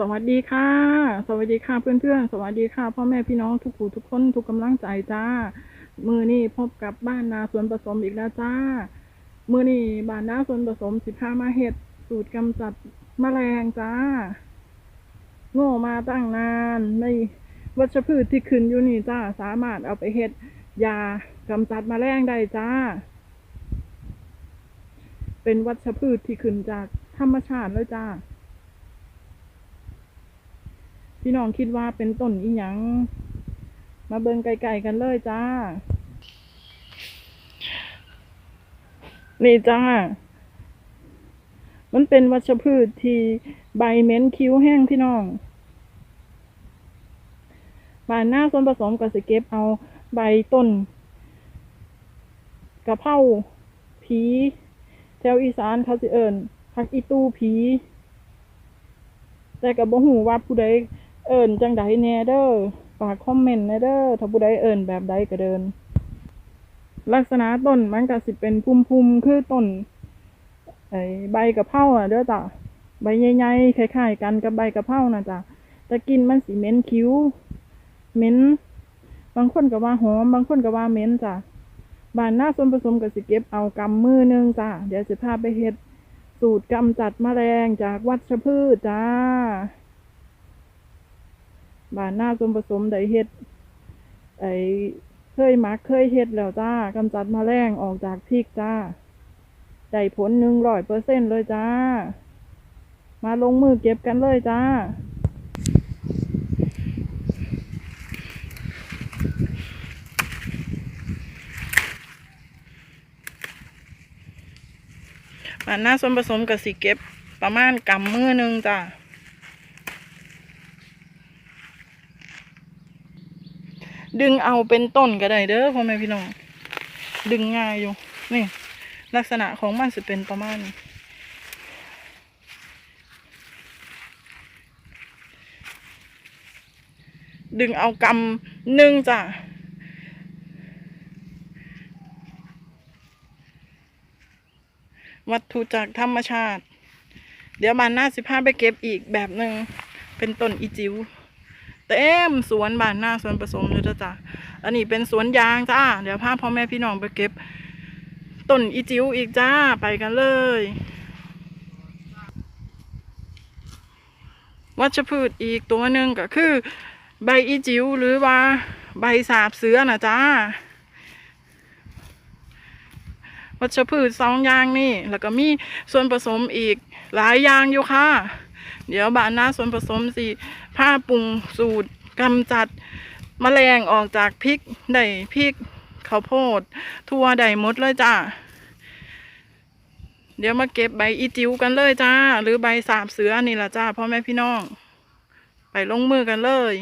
สวัสดีค่ะ สวัสดีค่ะเพื่อนๆ สวัสดีค่ะ พ่อแม่พี่น้องทุกผู้ทุกคนทุกกำลังใจจ้า มือนี่พบกับบ้านนาสวนผสมอีกแล้วจ้า มือนี่บ้านนาสวนผสมสิบห้ามาเห็ดสูตรกำจัดแมลงจ้า โง่มาตั้งนานในวัชพืชที่ขึ้นอยู่นี่จ้า สามารถเอาไปเห็ดยากำจัดแมลงได้จ้า เป็นวัชพืชที่ขึ้นจากธรรมชาติเลยจ้า พี่น้องคิดว่าเป็นต้นอีหยัง มาเบิ่งไกลๆกันเลยจ้า นี่จ้า มันเป็นวัชพืชที่ใบเหม็นคิ้วแห้งพี่น้องบานหน้าส่วนผสมก็สิเก็บเอาใบต้นกะเพราผีแถวอีสานเขาสิเอิญพักอีตู้ผี แต่ก็บ่ฮู้ว่าผู้ใด เอิ้นจังใดแน่เด้อฝากคอมเมนต์แน่เด้อถ้าผู้ใดเอิ้นแบบใดก็เดิน ลักษณะต้นมันก็สิเป็นพุ่มๆคือต้นไอ้ใบกะเพราอะเด้อจ้ะใบใหญ่ๆคล้ายๆกันกับใบกะเพรานะจ้ะแต่กินมันสิเหม็นคิ้วเหม็นบางคนก็ว่าหอม บางคนก็ว่าเหม็นจ้ะบานหน้าส่วนผสมก็สิเก็บเอากำมือหนึงจ้ะเดี๋ยวสิพาไปเฮ็ดสูตรกำจัดแมลงจากวัชพืชจ้า บานหน้าส่วนผสมได้เฮ็ดไอเคยมักเคยเฮ็ดแล้วจ้ากำจัดมแมลงออกจากพริกจ้าได้ผลหนึ่งร้อยเปอร์เซ็นเลยจ้า มาลงมือเก็บกันเลยจ้าบานหน้าส่วนผสมกับสีเก็บประมาณกำมือหนึ่งจ้า ดึงเอาเป็นต้นก็ได้เด้อพ่อแม่พี่น้อง ดึงง่ายอยู่ นี่ ลักษณะของมันจะเป็นประมาณนี้ดึงเอากำหนึ่งจ้ะวัตถุจากธรรมชาติ เดี๋ยวบานหน้าสิพาไปเก็บอีกแบบหนึ่งเป็นต้นอีจิ๋ว เต็มสวนบ้านหน้าสวนผสมเลยเจ้ะอันนี้เป็นสวนยางจ้าเดี๋ยวพาพ่อแม่พี่น้องไปเก็บต้นอีจิ๋วอีกจ้าไปกันเลย วัชพืชอีกตัวหนึ่งก็คือ ใบอีจิ๋วหรือว่าใบสาบเสือนะจ้าวัชพืชสองอย่างนี่ แล้วก็มีส่วนผสมอีกหลายอย่างอยู่ค่ะ เดี๋ยวบานหน้าส่วนผสมสีผ้าปรุงสูตรกำจัดแมลงออกจากพริกได้พริกข้าวโพดทั่วได้หมดเลยจ้าเดี๋ยวมาเก็บใบอีจิ๋วกันเลยจ้า หรือใบสาบเสือนี่แหละจ้าพ่อแม่พี่น้อง ไปลงมือกันเลย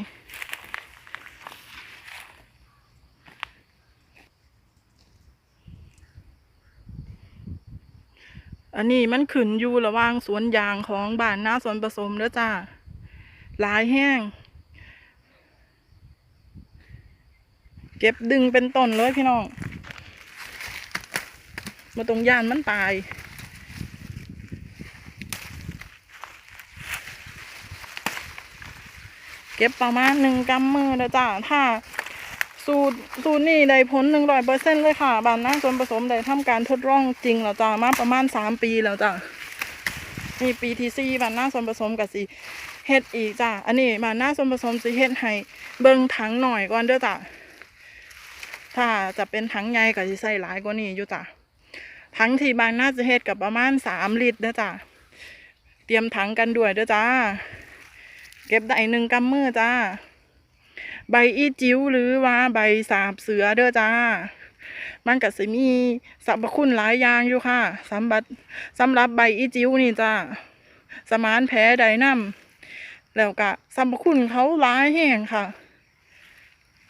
อันนี้มันขึ้นอยู่ระหว่างสวนยางของบ้านหน้าสวนผสมเด้อจ้าหลายแห้ง เก็บดึงเป็นต้นเลยพี่น้องมาตรงย่านมันตายเก็บประมาณหนึ่งกำมือนะจ้าถ้า สูตรสูตรนี่ได้ผลหนึ่งร้อยเปอร์เซ็นเลยค่ะบานหน้าส่วนผสมได้ทำการทดลองจริงแล้วจ้ามาประมาณสามปีแล้วจ้านี่ปีที่สี่บานหน้าส่วนผสมกับสีเฮ็ดอีกจ้าอันนี้บานหน้าส่วนผสมสิเฮ็ดให้เบิ่งถังหน่อยก่อนเด้อจ้าถ้าจะเป็นถังใหญ่ก็สิใส่หลายกว่านี้อยู่จ้ะถังที่บางน่าจะเฮ็ดกับประมาณสามลิตรเด้อจ้ะเตรียมถังกันด้วยเด้อจ้าเก็บได้หนึ่งกำมือจ้า ใบอีจิ๋วหรือว่าใบสาบเสือเด้อจ้า มันก็สิมีสรรพคุณหลายอย่างอยู่ค่ะสำหรับสำหรับใบอีจิ๋วนี่จ้าสมานแผลใดน้ำแล้วก็สรรพคุณเขาหลายแห่งค่ะ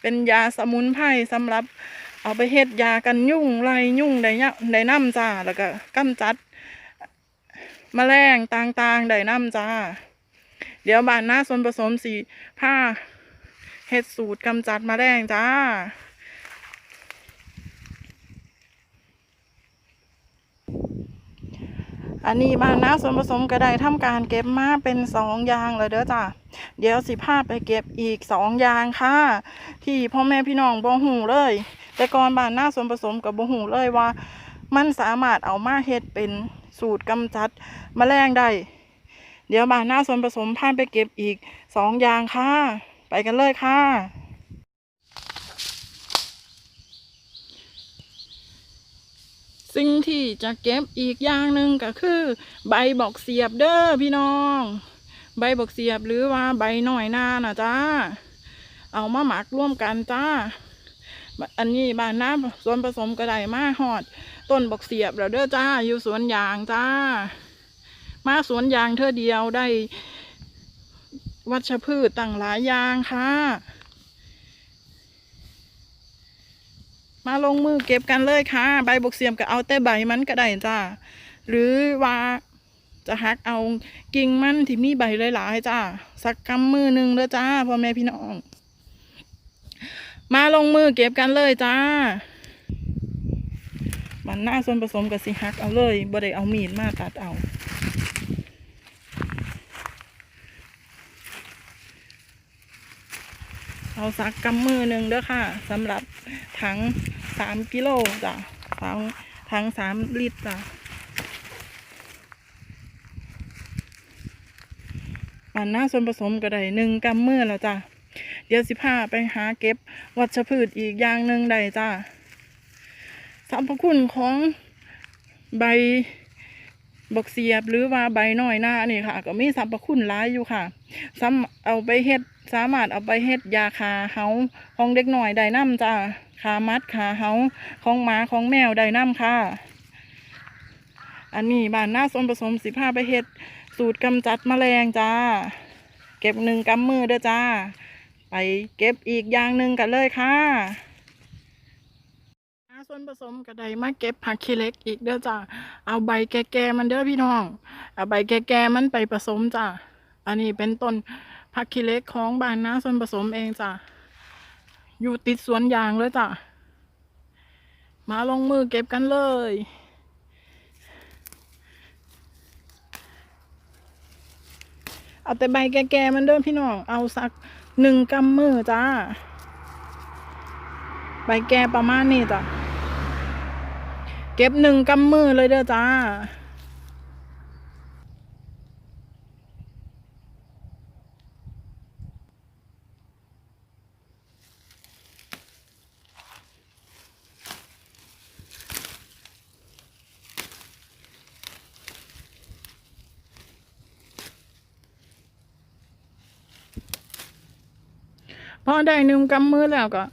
เป็นยาสมุนไพรสำหรับเอาไปเฮ็ดยากันยุ่งไล่ยุ่งได้ยได้น้ำจ้าแล้วก็กำจัดแมลงต่างๆได้น้ำจ้า เดี๋ยวบานหน้าส่วนผสมสีผ้า เฮ็ดสูตรกำจัดแมลงจ้า อันนี้บานน้าส่วนผสมก็ได้ทำการเก็บมาเป็นสองอยางเลยเด้อจ้ะเดี๋ยวสิพาไปเก็บอีกสองอยางค่ะ ที่พ่อแม่พี่น้องบ่หูเลย แต่ก่อนบ้านหน้าส่วนผสมกับบ่หูเลยว่า มันสามารถเอามาเฮ็ดเป็นสูตรกำจัดแมลงได้เดี๋ยวบ้านหน้าส่วนผสมพาไปเก็บอีกสองอยางค่ะ ไปกันเลยค่ะ สิ่งที่จะเก็บอีกอย่างหนึ่งก็คือ ใบบอกเสียบเด้อพี่น้อง ใบบอกเสียบหรือว่าใบหน่อยหน้านะจ้า เอามาหมักร่วมกันจ้า อันนี้บานน้ำส่วนผสมก็ได้มาหอด ต้นบอกเสียบแล้วเด้อจ้า อยู่สวนยางจ้า มาสวนยางเธอเดียวได้ วัชพืชต่างหลายอย่างค่ะ มาลงมือเก็บกันเลยค่ะ ใบบกเสียมก็เอาแต่ใบมันก็ได้จ้าหรือว่าจะหักเอากิ่งมันที่มีใบหลายๆจ้าสักกำมือหนึ่งเด้อจ้าพ่อแม่พี่น้อง มาลงมือเก็บกันเลยจ้ามันหน้าส่วนผสมกับสิหักเอาเลยบ่ได้เอามีดมาตัดเอา เอาสักกำมือหนึ่งเด้อค่ะสำหรับถังสามกิโลจ้ะถังถังสามลิตรจ้ะมันหน้าส่วนผสมก็ได้หนึ่งกำมือแล้วจ้ะเดี๋ยวสิพาไปหาเก็บวัชพืชอีกอย่างหนึ่งได้จ้าสรรพคุณของใบ บกเสียบหรือว่าใบน้อยหน้านี่ค่ะ ก็มีสรรพคุณหลายอยู่ค่ะซ้ำเอาไปเฮ็ดสามารถเอาไปเฮ็ดยาคาเฮาของเด็กหน่อยได้น้ำจ้าคามัดคาเฮาของหมาของแมวได้น้ำค่ะ อันนี้บ้านหน้าส่วนผสมสิพาไปเฮ็ดสูตรกำจัดแมลงจ้า เก็บหนึ่งกำมือเด้อจ้า ไปเก็บอีกอย่างหนึ่งกันเลยค่ะ ส่วนผสมกระไดมาเก็บผักขี้เล็กอีกเด้อจ้าเอาใบแก่ๆมันเด้อพี่น้อง เอาใบแก่ๆมันไปผสมจ้าอันนี้เป็นต้นผักขี้เล็กของบ้านนาส่วนผสมเองจ้าอยู่ติดสวนยางเลยจ้ามาลงมือเก็บกันเลยเอาแต่ใบแก่ๆมันเด้อพี่น้อง เอาสักหนึ่งกำมือจ้า ใบแก่ประมาณนี้จ้ะ เก็บหนึ่งกำมือเลยเด้อจ้าพอได้หนึ่งกำมือแล้วก็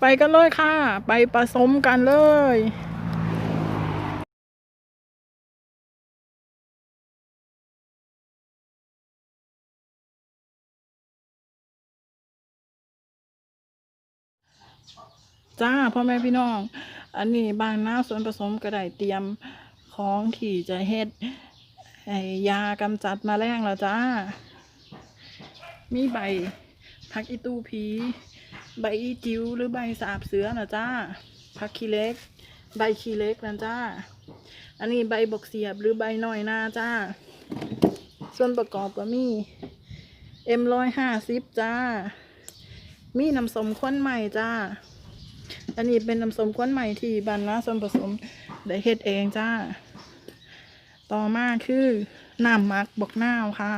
ไปกันเลยค่ะ ไปผสมกันเลย จ้าพ่อแม่พี่น้อง อันนี้บางน้าส่วนผสมก็ได้เตรียมของที่จะเฮ็ดยากำจัดแมาแรงแล้วจ้า มีใบผักอีตูผี ใบอีจิ๋วหรือใบสาบเสือนะจ้าผักขี้เล็ก ใบขี้เล็กนะจ้า อันนี้ใบบกเสียบหรือใบหน่อยนาจ้า ส่วนประกอบก็มีเอ็มร้อยห้าสิบจ้า มีน้ำสมข้นใหม่จ้า อันนี้เป็นน้ำส้มข้นใหม่ที่บานนาส่วนผสมได้เฮ็ดเองจ้า ต่อมาคือน้ำมักบกนาวค่ะ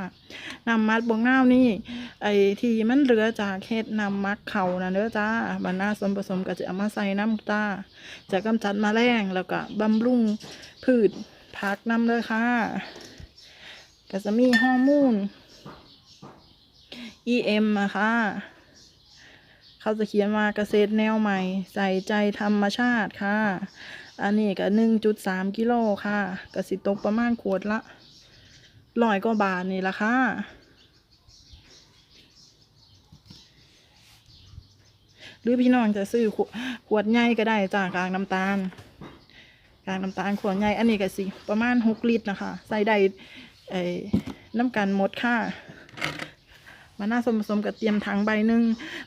น้ำมักบกนาวนี่ ไอ้ที่มันเหลือจากเฮ็ดน้ำมักเขานะเด้อจ้าบรรณาส่วนผสมก็จะเอามาใส่น้ำตาจะกำจัดมแมลงแล้วก็บำรุงพืชผักน้ำเลยค่ะก็จะมีฮอร์โมน EM อะคะ เขาจะเขียนว่าเกษตรแนวใหม่ ใส่ใจธรรมชาติค่ะ อันนี้ก็หนึ่งจุดสามกิโลค่ะกสิตกประมาณขวดละร้อยกว่าบาทนี่ละค่ะหรือพี่น้องจะซื้อขวขวดใหญ่ก็ได้จากกลางน้ำตาลกลางน้ำตาลขวดใหญ่อันนี้ก็สิ ประมาณหกลิตรนะคะ ใส่ได้น้ำกันหมดค่ะ มาหน้าสมผสมกับเตรียมถังใบหนึ่ง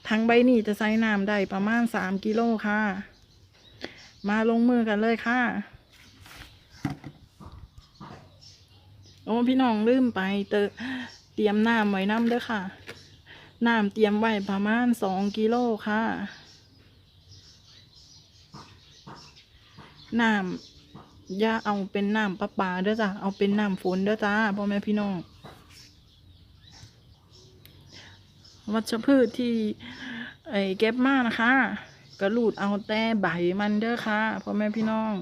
ถังใบนี้จะใส่น้ำได้ประมาณสามกิโลค่ะ มาลงมือกันเลยค่ะ โอ้พี่น้องลืมไปเตเตรียมน้ำไว้น้ำเด้อค่ะ น้ำเตรียมไว้ประมาณสองกิโลค่ะ น้ำอย่าเอาเป็นน้ำประปาเด้อจ้ะ เอาเป็นน้ำฝนเด้อจ้าพ่อแม่พี่น้อง วัชพืชที่ไอ้เก็บมานะคะกระลูดเอาแต่ใบมันเด้อค่ะพ่อแม่พี่น้อง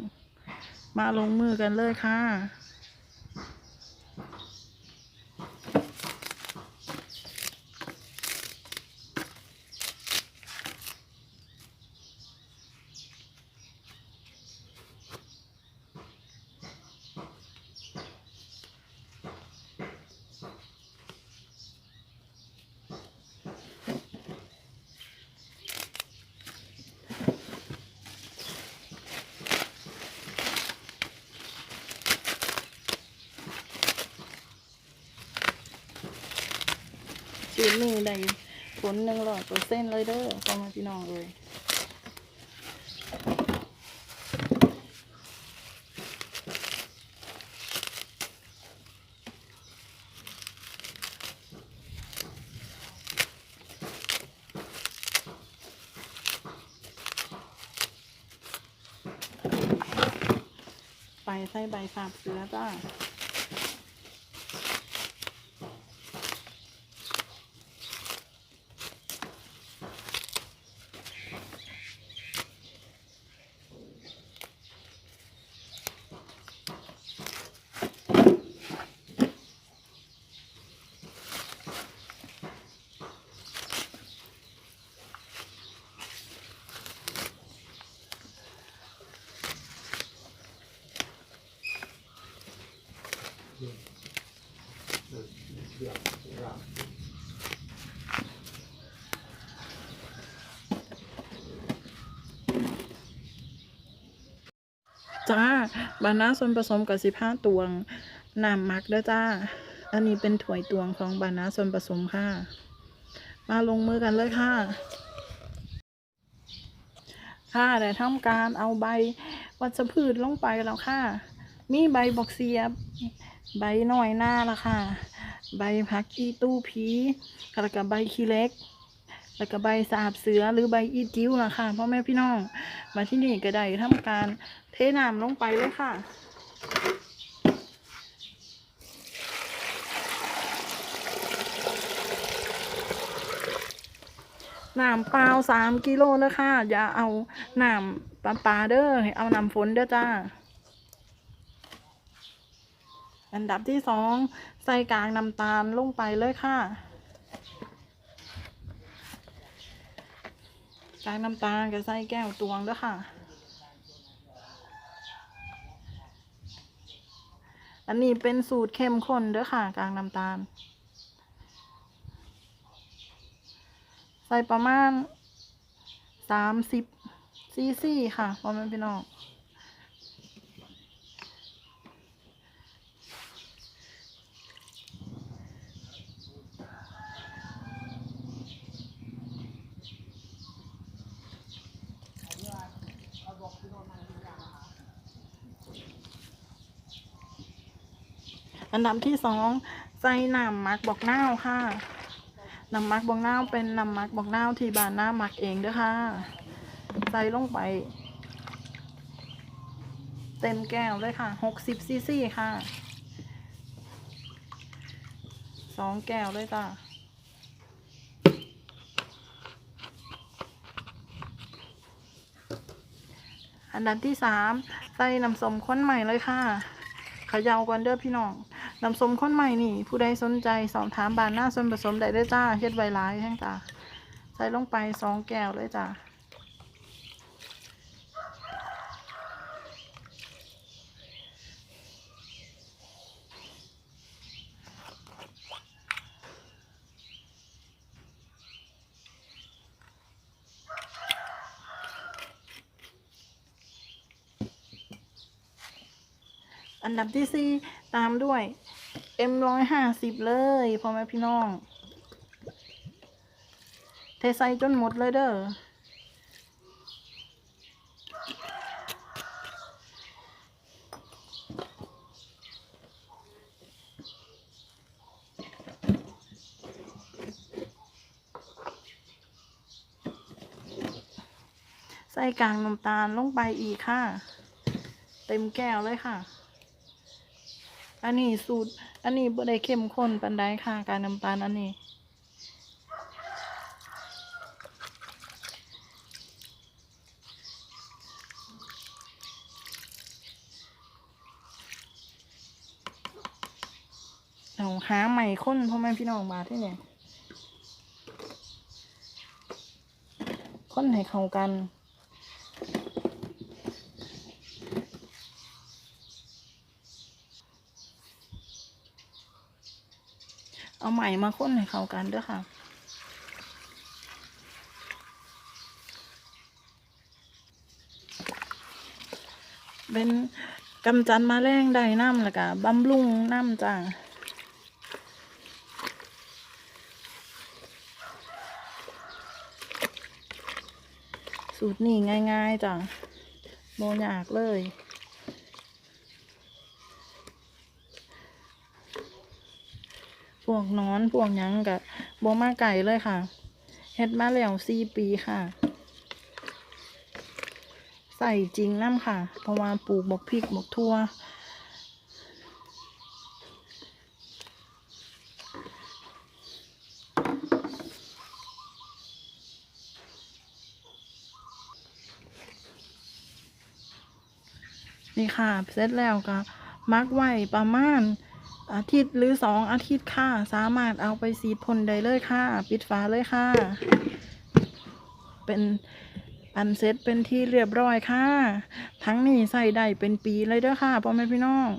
มาลงมือกันเลยค่ะ ชีดนี่ได้ผลหนึ่งร้อยเปอร์เซ็นต์เลยเด้อพ่อแม่พี่น้องเลยไปใส่ใบสาบเสือจ้า จ้าบานาส่วนผสมกับสิบห้าตวงน้ำมักเด้อจ้า อันนี้เป็นถ้วยตวงของบานาส่วนผสมค่ะ มาลงมือกันเลยค่ะ ค่ะได้ทำการเอาใบวัชพืชลงไปแล้วค่ะ มีใบบอกเสียบ ใบหน่อยหน้าละค่ะ ใบพักอีตู้ผีแล้วก็ใบขี้เล็ก แล้วก็ใบสาบเสือหรือใบอีจิ้วล่ะค่ะพ่อแม่พี่น้องมาที่นี่ก็ได้ทำการเทน้ำลงไปเลยค่ะน้ำเปล่าสามกิโลเลยค่ะ อย่าเอาน้ำปลาปลาเด้อให้เอาน้ำฝนเด้อจ้า อันดับที่สองใส่กากน้ำตาลลงไปเลยค่ะ กากน้ำตาลก็ใส่แก้วตวงด้อค่ะ อันนี้เป็นสูตรเข้มข้นด้อค่ะกากน้ำตาล ใส่ประมาณสามสิบซีซีค่ะพ่อแม่พี่น้อง อันดับที่สองใส่น้ำมักบอกนาวค่ะน้ำมักบอกนาวเป็นน้ำมักบอกนาวที่บ้านหน้าหมักเองเด้อค่ะใส่ลงไป เต็มแก้วเลยค่ะหกสิบซีซีค่ะสองแก้วเลยจ้ะอันดับที่สามใส่น้ำสมข้นใหม่เลยค่ะ ขย่าก่อนเด้อพี่น้อง น้ำส้มข้นใหม่นี่ ผู้ใดสนใจสอบถามบานหน้าส่วนผสมได้เลยจ้าเฮ็ดไวหลายแห้งจ้าใส่ลงไปสองแก้วเลยจ้าอันดับที่สี่ตามด้วย เอ็มร้อยห้าสิบเลยพ่อแม่พี่น้อง เทใส่จนหมดเลยเด้อใส่กลางน้ำตาลลงไปอีกค่ะ เต็มแก้วเลยค่ะ อันนี้สูตร อันนี้บ่ได้เข้มข้นปานใดค่ะการน้ำตาลอันนี้ เอาหาใหม่ค้นพ่อแม่พี่น้องมาที่เนี่ยค้นให้เข้ากัน เอาใหม่มาค้นให้เข้ากันด้วยค่ะ เป็นกำจัดมาแรงได้น้ำแล้วก็บำรุงน้ำจ้าสูตรนี่ง่ายๆจ้ะโมยากเลย พวกนอนพวกยังกับโบมาไก่เลยค่ะเฮ็ดมาแล้วสี่ปีค่ะ ใส่จริงน้ำค่ะ เพราะว่าปลูกบกพริกบกทั่วนี่ค่ะ เสร็จแล้วก็มักไว้ประมาณ อาทิตย์หรือสองอาทิตย์ค่ะ สามารถเอาไปสีดพ่นได้เลยค่ะ ปิดฝาเลยค่ะ เป็นอันเซ็ตเป็นที่เรียบร้อยค่ะ ทั้งนี้ใส่ได้เป็นปีเลยเด้อค่ะพ่อแม่พี่น้อง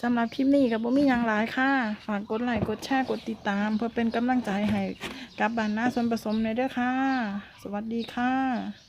สำหรับคลิปนี้กับบ่มีหยังหลายค่ะ ฝากกดไลค์กดแชร์กดติดตาม เพื่อเป็นกำลังใจให้กับบานหน้าส่วนผสมในอยเด้อค่ะ สวัสดีค่ะ